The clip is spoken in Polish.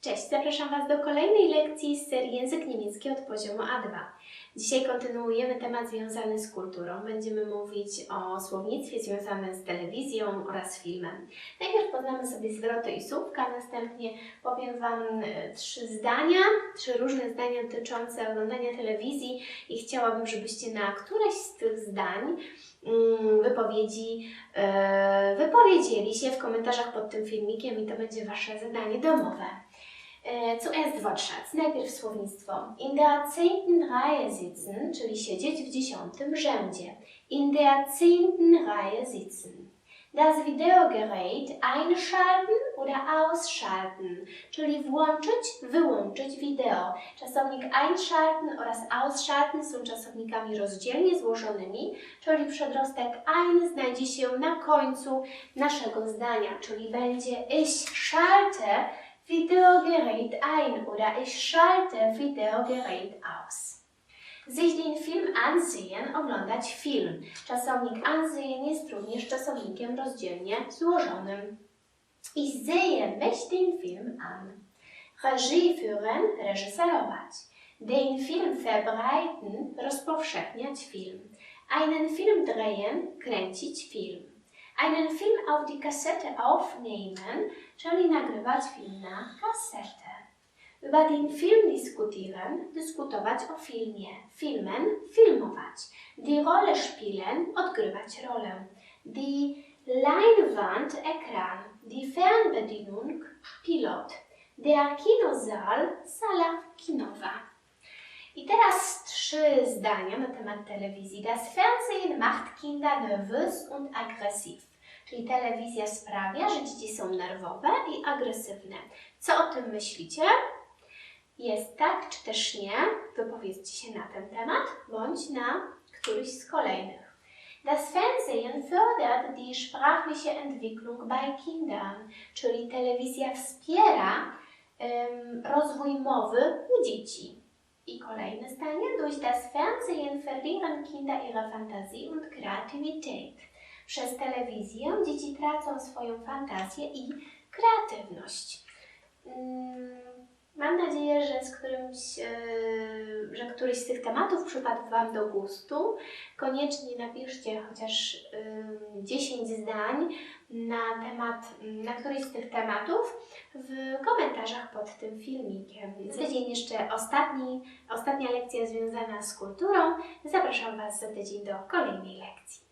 Cześć, zapraszam Was do kolejnej lekcji z serii Język niemiecki od poziomu A2. Dzisiaj kontynuujemy temat związany z kulturą. Będziemy mówić o słownictwie związanym z telewizją oraz filmem. Najpierw poznamy sobie zwroty i słówka, następnie powiem Wam e, trzy zdania, trzy różne zdania dotyczące oglądania telewizji i chciałabym, żebyście na któreś z tych zdań mm, wypowiedzi e, wypowiedzieli się w komentarzach pod tym filmikiem i to będzie Wasze zadanie domowe. E, Zuerst Wortschatz, najpierw słownictwo. In der zehnten Reihe sitzen, czyli siedzieć w dziesiątym rzędzie. In der zehnten Reihe sitzen. Das Videogerät einschalten oder ausschalten, czyli włączyć, wyłączyć wideo. Czasownik einschalten oraz ausschalten są czasownikami rozdzielnie złożonymi, czyli przedrostek ein znajdzie się na końcu naszego zdania, czyli będzie ich schalte Videogerät ein oder ich schalte Videogerät aus. Sich den Film ansehen, oglądać film. Czasownik ansehen jest również czasownikiem rozdzielnie złożonym. Ich sehe mich den Film an. Regie führen, reżyserować. Den Film verbreiten, rozpowszechniać film. Einen Film drehen, kręcić film. Einen Film auf die Kassette aufnehmen, czyli nagrywać film na kasetę. Über den Film diskutieren, dyskutować o filmie. Filmen, filmować. Die Rolle spielen, odgrywać rolę. Die Leinwand, ekran. Die Fernbedienung, pilot. Der Kinosaal, sala kinowa. I teraz trzy zdania na temat telewizji. Das Fernsehen macht Kinder nervös und aggressiv. Czyli telewizja sprawia, że dzieci są nerwowe i agresywne. Co o tym myślicie? Jest tak, czy też nie? Wypowiedzcie się na ten temat, bądź na któryś z kolejnych. Das Fernsehen fördert die sprachliche Entwicklung bei Kindern, czyli telewizja wspiera em, rozwój mowy u dzieci. I kolejne zdanie. Durch das Fernsehen verlieren Kinder ihre Fantasie und Kreativität. Przez telewizję dzieci tracą swoją fantazję i kreatywność. Mm, Mam nadzieję, że, z którymś, e, któryś z tych tematów przypadł Wam do gustu. Koniecznie napiszcie chociaż e, 10 zdań na temat, na któryś z tych tematów w komentarzach pod tym filmikiem. Za tydzień jeszcze ostatni, ostatnia lekcja związana z kulturą. Zapraszam Was za tydzień do kolejnej lekcji.